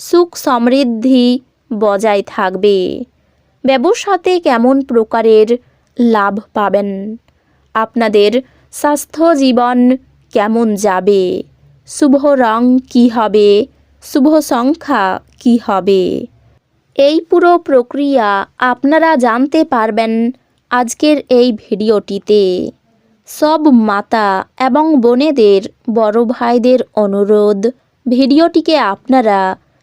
সুখ সমৃদ্ধি বজায় থাকবে। ব্যবসাতে কেমন প্রকারের লাভ পাবেন? আপনাদের স্বাস্থ্য জীবন কেমন যাবে? শুভ রং কী হবে? শুভ সংখ্যা কী হবে? এই পুরো প্রক্রিয়া আপনারা জানতে পারবেন আজকের এই ভিডিওটিতে। সব মাতা এবং বোনেদের বড় ভাইদের অনুরোধ, ভিডিওটিকে আপনারা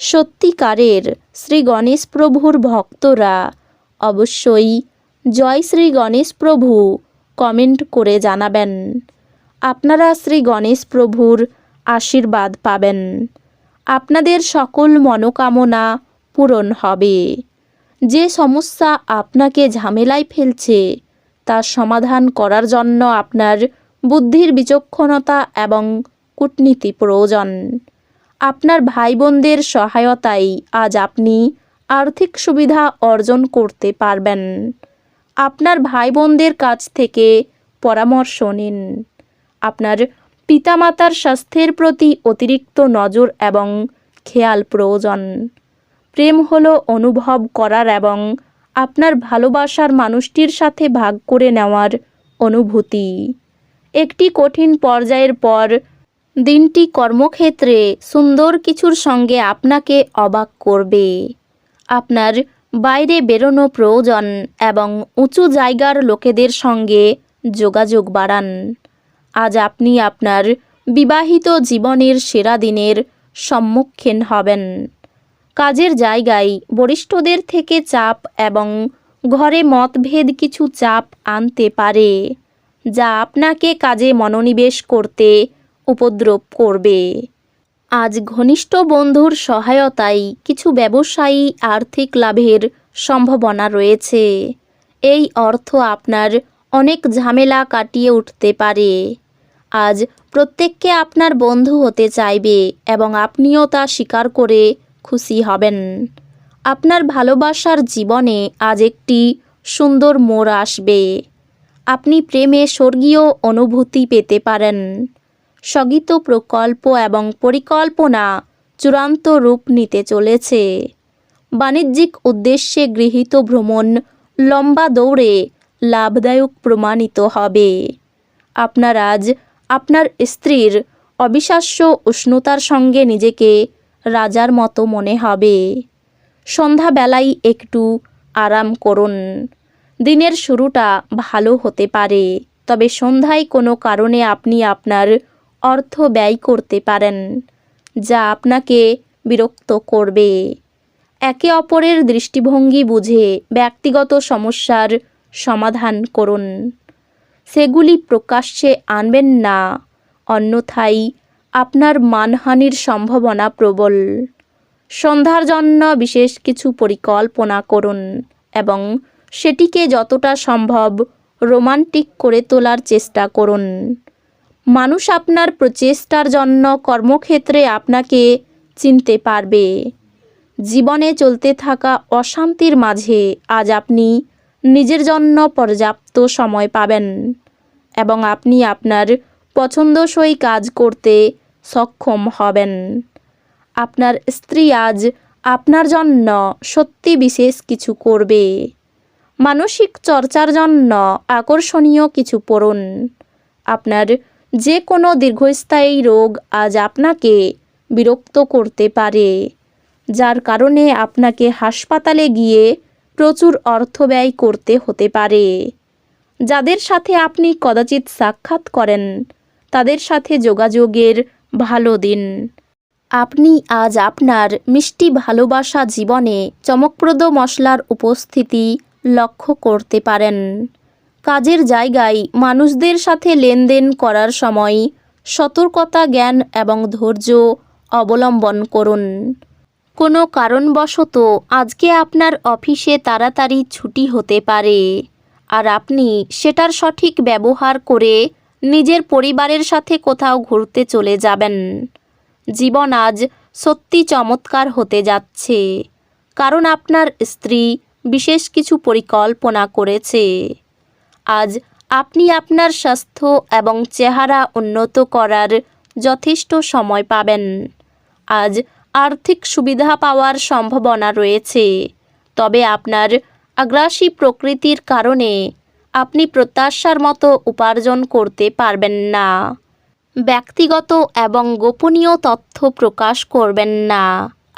সত্যিকারের শ্রী গণেশ প্রভুর ভক্তরা অবশ্যই জয় শ্রী গণেশ প্রভু কমেন্ট করে জানাবেন। আপনারা শ্রী গণেশ প্রভুর আশীর্বাদ পাবেন। আপনাদের সকল মনোকামনা পূরণ হবে। যে সমস্যা আপনাকে ঝামেলায় ফেলছে তার সমাধান করার জন্য আপনার বুদ্ধির বিচক্ষণতা এবং কূটনীতি প্রয়োজন। আপনার ভাই বোনদের সহায়তায় আজ আপনি আর্থিক সুবিধা অর্জন করতে পারবেন। আপনার ভাই বোনদের কাছ থেকে পরামর্শ নিন। আপনার পিতামাতার স্বাস্থ্যের প্রতি অতিরিক্ত নজর এবং খেয়াল প্রয়োজন। প্রেম হলো অনুভব করার এবং আপনার ভালোবাসার মানুষটির সাথে ভাগ করে নেওয়ার অনুভূতি। একটি কঠিন পর্যায়ের পর দিনটি কর্মক্ষেত্রে সুন্দর কিছুর সঙ্গে আপনাকে অবাক করবে। আপনার বাইরে বেরোনো প্রয়োজন এবং উঁচু জায়গার লোকেদের সঙ্গে যোগাযোগ বাড়ান। আজ আপনি আপনার বিবাহিত জীবনের সেরা দিনের সম্মুখীন হবেন। কাজের জায়গায় বরিষ্ঠদের থেকে চাপ এবং ঘরে মতভেদ কিছু চাপ আনতে পারে, যা আপনাকে কাজে মনোনিবেশ করতে উপদ্রব করবে। আজ ঘনিষ্ঠ বন্ধুর সহায়তায় কিছু ব্যবসায়ী আর্থিক লাভের সম্ভাবনা রয়েছে। এই অর্থ আপনার অনেক ঝামেলা কাটিয়ে উঠতে পারে। আজ প্রত্যেককে আপনার বন্ধু হতে চাইবে এবং আপনিও তা স্বীকার করে খুশি হবেন। আপনার ভালোবাসার জীবনে আজ একটি সুন্দর মোড় আসবে। আপনি প্রেমে স্বর্গীয় অনুভূতি পেতে পারেন। স্থগিত প্রকল্প এবং পরিকল্পনা চূড়ান্ত রূপ নিতে চলেছে। বাণিজ্যিক উদ্দেশ্যে গৃহীত ভ্রমণ লম্বা দৌড়ে লাভদায়ক প্রমাণিত হবে। আপনার আজ আপনার স্ত্রীর অবিশ্বাস্য উষ্ণতার সঙ্গে নিজেকে রাজার মতো মনে হবে। সন্ধ্যাবেলায় একটু আরাম করুন। দিনের শুরুটা ভালো হতে পারে, তবে সন্ধ্যায় কোনো কারণে আপনি আপনার অর্থ ব্যয় করতে পারেন, যা আপনাকে বিরক্ত করবে। একে অপরের দৃষ্টিভঙ্গি বুঝে ব্যক্তিগত সমস্যার সমাধান করুন। সেগুলি প্রকাশ্যে আনবেন না, অন্যথায় আপনার মানহানির সম্ভাবনা প্রবল। সন্ধ্যার জন্য বিশেষ কিছু পরিকল্পনা করুন এবং সেটিকে যতটা সম্ভব রোমান্টিক করে তোলার চেষ্টা করুন। মানুষ আপনার প্রচেষ্টার জন্য কর্মক্ষেত্রে আপনাকে চিনতে পারবে। জীবনে চলতে থাকা অশান্তির মাঝে আজ আপনি নিজের জন্য পর্যাপ্ত সময় পাবেন এবং আপনি আপনার পছন্দসই কাজ করতে সক্ষম হবেন। আপনার স্ত্রী আজ আপনার জন্য সত্যি বিশেষ কিছু করবে। মানসিক চর্চার জন্য আকর্ষণীয় কিছু পড়ুন। আপনার যে কোনো দীর্ঘস্থায়ী রোগ আজ আপনাকে বিরক্ত করতে পারে, যার কারণে আপনাকে হাসপাতালে গিয়ে প্রচুর অর্থ ব্যয় করতে হতে পারে। যাদের সাথে আপনি কদাচিৎ সাক্ষাৎ করেন, তাদের সাথে যোগাযোগের ভালো দিন। আপনি আজ আপনার মিষ্টি ভালোবাসা জীবনে চমকপ্রদ মশলার উপস্থিতি লক্ষ্য করতে পারেন। কাজের জায়গায় মানুষদের সাথে লেনদেন করার সময় সতর্কতা, জ্ঞান এবং ধৈর্য অবলম্বন করুন। কোনো কারণবশত আজকে আপনার অফিসে তাড়াতাড়ি ছুটি হতে পারে আর আপনি সেটার সঠিক ব্যবহার করে নিজের পরিবারের সাথে কোথাও ঘুরতে চলে যাবেন। জীবন আজ সত্যি চমৎকার হতে যাচ্ছে, কারণ আপনার স্ত্রী বিশেষ কিছু পরিকল্পনা করেছে। আজ আপনি আপনার স্বাস্থ্য এবং চেহারা উন্নত করার যথেষ্ট সময় পাবেন। আজ আর্থিক সুবিধা পাওয়ার সম্ভাবনা রয়েছে। তবে আপনার আগ্রাসী প্রকৃতির কারণে আপনি প্রত্যাশার মতো উপার্জন করতে পারবেন না। ব্যক্তিগত এবং গোপনীয় তথ্য প্রকাশ করবেন না।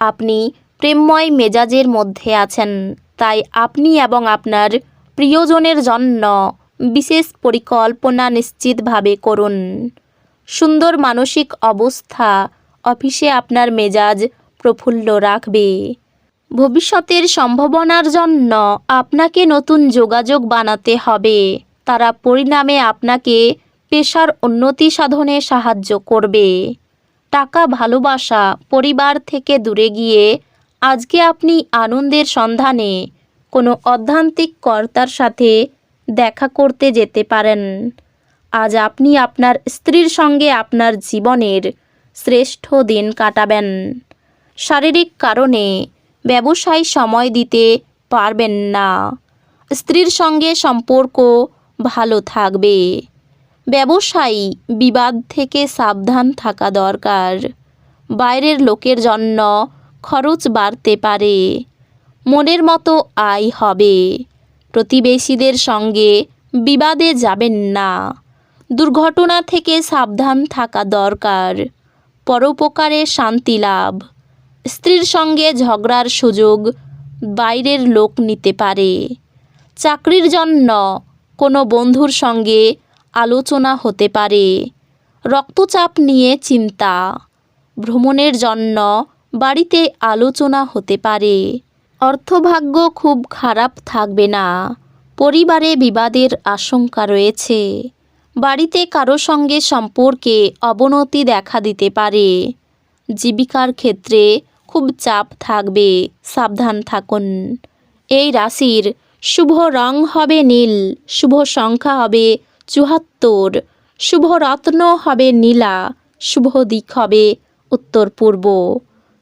আপনি প্রেমময় মেজাজের মধ্যে আছেন, তাই আপনি এবং আপনার প্রিয়জনের জন্য বিশেষ পরিকল্পনা নিশ্চিতভাবে করুন। সুন্দর মানসিক অবস্থা অফিসে আপনার মেজাজ প্রফুল্ল রাখবে। ভবিষ্যতের সম্ভাবনার জন্য আপনাকে নতুন যোগাযোগ বানাতে হবে। তারা পরিণামে আপনাকে পেশার উন্নতি সাধনে সাহায্য করবে। টাকা ভালোবাসা পরিবার থেকে দূরে গিয়ে আজকে আপনি আনন্দের সন্ধানে কোনো অধ্যান্তিক কর্তার সাথে দেখা করতে যেতে পারেন। আজ আপনি আপনার স্ত্রীর সঙ্গে আপনার জীবনের শ্রেষ্ঠ দিন কাটাবেন। শারীরিক কারণে ব্যবসায় সময় দিতে পারবেন না। স্ত্রীর সঙ্গে সম্পর্ক ভালো থাকবে। ব্যবসায়ী বিবাদ থেকে সাবধান থাকা দরকার। বাইরের লোকের জন্য খরচ বাড়তে পারে। মনের মতো আয় হবে। প্রতিবেশীদের সঙ্গে বিবাদে যাবেন না। দুর্ঘটনা থেকে সাবধান থাকা দরকার। পরোপকারে শান্তি লাভ। স্ত্রীর সঙ্গে ঝগড়ার সুযোগ বাইরের লোক নিতে পারে। চাকরির জন্য কোনো বন্ধুর সঙ্গে আলোচনা হতে পারে। রক্তচাপ নিয়ে চিন্তা। ভ্রমণের জন্য বাড়িতে আলোচনা হতে পারে। অর্থভাগ্য খুব খারাপ থাকবে না। পরিবারে বিবাদের আশঙ্কা রয়েছে। বাড়িতে কারও সঙ্গে সম্পর্কে অবনতি দেখা দিতে পারে। জীবিকার ক্ষেত্রে খুব চাপ থাকবে, সাবধান থাকুন। এই রাশির শুভ রং হবে নীল, শুভ সংখ্যা হবে চুহাত্তর শুভ রত্ন হবে নীলা, শুভ দিক হবে উত্তর পূর্ব